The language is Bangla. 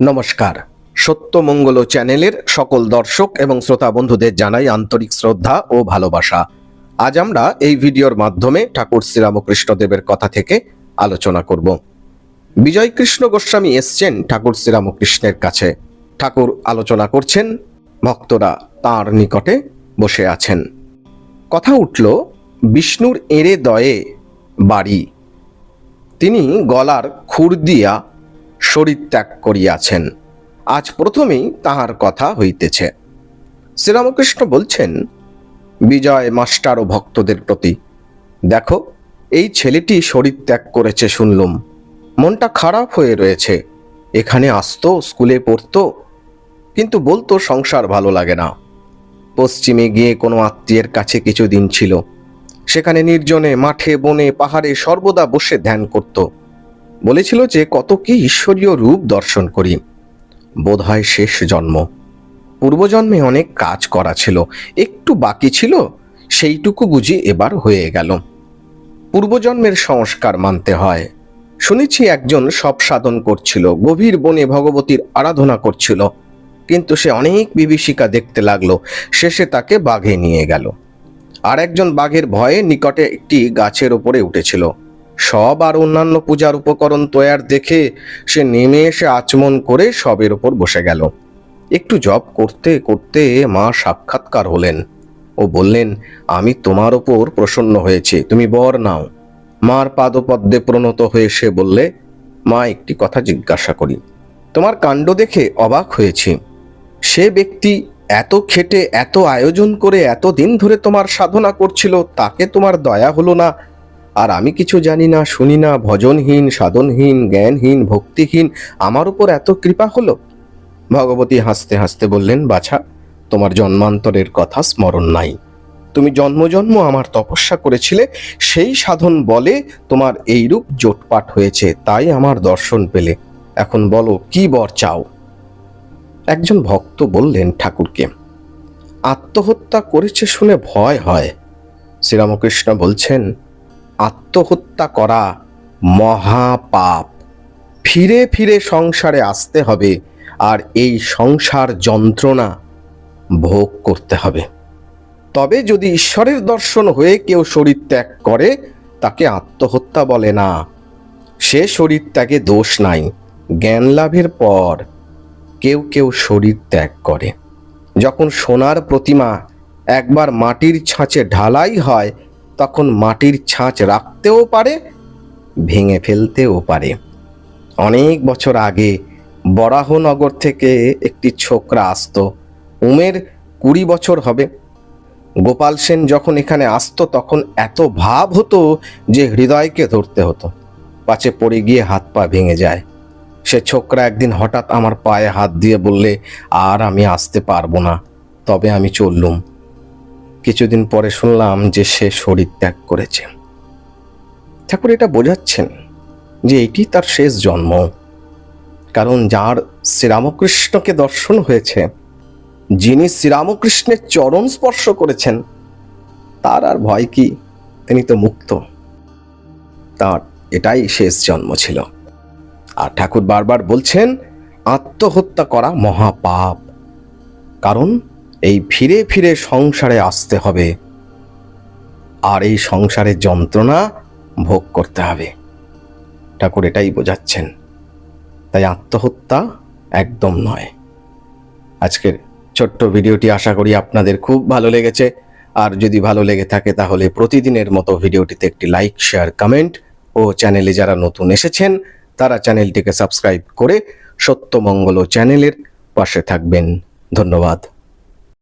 নমস্কার। সত্যমঙ্গল চ্যানেলের সকল দর্শক এবং শ্রোতা বন্ধুদের জানাই আন্তরিক শ্রদ্ধা ও ভালোবাসা। আজ আমরা এই ভিডিওর মাধ্যমে ঠাকুর শ্রীরামকৃষ্ণদেবের কথা থেকে আলোচনা করব। বিজয় কৃষ্ণ গোস্বামী এসছেন ঠাকুর শ্রীরামকৃষ্ণের কাছে। ঠাকুর আলোচনা করছেন, ভক্তরা তাঁর নিকটে বসে আছেন। কথা উঠল, বিষ্ণুর এঁড়ে দয়ে বাড়ি। তিনি গলার খুর দিয়া শরীর ত্যাগ করিয়াছেন। আজ প্রথমেই তাহার কথা হইতেছে। শ্রীরামকৃষ্ণ বলছেন, বিজয় মাস্টার ও ভক্তদের প্রতি, দেখো, এই ছেলেটি শরীর ত্যাগ করেছে শুনলুম। মনটা খারাপ হয়ে রয়েছে। এখানে আসতো, স্কুলে পড়তো, কিন্তু বলতো সংসার ভালো লাগে না। পশ্চিমে গিয়ে কোনো আত্মীয়ের কাছে কিছুদিন ছিল। সেখানে নির্জনে মাঠে বনে পাহাড়ে সর্বদা বসে ধ্যান করত। বলেছিল যে, কত কি ঈশ্বরীয় রূপ দর্শন করি। বোধহয় শেষ জন্ম। পূর্বজন্মে অনেক কাজ করা ছিল। একটু বাকি ছিল, সেইটুকু বুঝি এবার হয়ে গেল। পূর্বজন্মের সংস্কার মানতে হয়। শুনেছি একজন সব সাধন করছিল, গভীর বনে ভগবতীর আরাধনা করছিল। কিন্তু সে অনেক বিভীষিকা দেখতে লাগল, শেষে তাকে বাঘে নিয়ে গেল। আর একজন বাঘের ভয়ে নিকটে একটি গাছের ওপরে উঠেছিল। সব আর অন্যান্য পূজার উপকরণ তৈয়ার দেখে সে নেমে এসে আচমন করে সবের ওপর বসে গেল। একটু জব করতে করতে মা সাক্ষাৎকার হলেন ও বললেন, আমি তোমার ওপর প্রসন্ন হয়েছে, তুমি বর নাও। মার পাদপদ্মে প্রণত হয়ে সে বললে, মা, একটি কথা জিজ্ঞাসা করি। তোমার কাণ্ড দেখে অবাক হয়েছি। সে ব্যক্তি এত খেটে, এত আয়োজন করে এত দিন ধরে তোমার সাধনা করছিল, তাকে তোমার দয়া হলো না আর আমি কিছু জানি না, শুনি না, ভজনহীন, সাধনহীন, জ্ঞানহীন, ভক্তিহীন, আমার উপর এত কৃপা হলো? ভগবতী হাসতে হাসতে বললেন, বাছা, তোমার জন্মান্তরের কথা স্মরণ নাই। তুমি জন্ম জন্ম আমার তপস্যা করেছিলে, সেই সাধন বলে তোমার এইরূপ জোটপাট হয়েছে, তাই আমার দর্শন পেলে। এখন বলো, কি বর চাও? একজন ভক্ত বললেন ঠাকুরকে, আত্মহত্যা করেছে শুনে ভয় হয়। শ্রীরামকৃষ্ণ বলছেন আত্মহত্যা করা মহাপাপ। ফিরে ফিরে সংসারে আসতে হবে আর এই সংসার যন্ত্রণা ভোগ করতে হবে। তবে যদি ঈশ্বরের দর্শন হয়ে কেউ শরীর ত্যাগ করে, তাকে আত্মহত্যা বলে না। সে শরীর ত্যাগে দোষ নাই। জ্ঞান লাভের পর কেউ কেউ শরীর ত্যাগ করে। যখন সোনার প্রতিমা একবার মাটির ছাঁচে ঢালাই হয় তখন মাটির ছাঁচ রাখতেও পারে, ভেঙে ফেলতেও পারে। অনেক বছর আগে বরাহনগর থেকে একটি ছোকরা আসতো। উমের কুড়ি বছর হবে। গোপাল সেন যখন এখানে আসতো, তখন এত ভাব হতো যে হৃদয়কে ধরতে হতো। পাছে পড়ে গিয়ে হাত পা ভেঙে যায়। সে ছোকরা একদিন হঠাৎ আমার পায়ে হাত দিয়ে বললে, আর আমি আসতে পারব না। তবে আমি চললুম। কিছুদিন পরে শুনলাম যে সে শরীর ত্যাগ করেছে। ঠাকুর এটা বোঝাচ্ছেন যে এটি তার শেষ জন্ম। কারণ যার শ্রীরামকৃষ্ণকে দর্শন হয়েছে, যিনি শ্রীরামকৃষ্ণের চরণ স্পর্শ করেছেন, তার আর ভয় কি? তিনি তো মুক্ত। তার এটাই শেষ জন্ম ছিল। আর ঠাকুর বারবার বলছেন, আত্মহত্যা করা মহাপাপ। কারণ এই ফিরে ফিরে সংসারে আসতে হবে। আর এই সংসারের যন্ত্রণা ভোগ করতে হবে। ঠাকুর এটাই বোঝাচ্ছেন। তাই আত্মহত্যা একদম নয়। আজকের ছোট্ট ভিডিওটি আশা করি আপনাদের খুব ভালো লেগেছে। আর যদি ভালো লেগে থাকে তাহলে প্রতিদিনের মতো ভিডিওটিতে একটি লাইক, শেয়ার, কমেন্ট ও চ্যানেলে যারা নতুন এসেছেন তারা চ্যানেলটিকে সাবস্ক্রাইব করে সত্যমঙ্গল চ্যানেলের পাশে থাকবেন। ধন্যবাদ।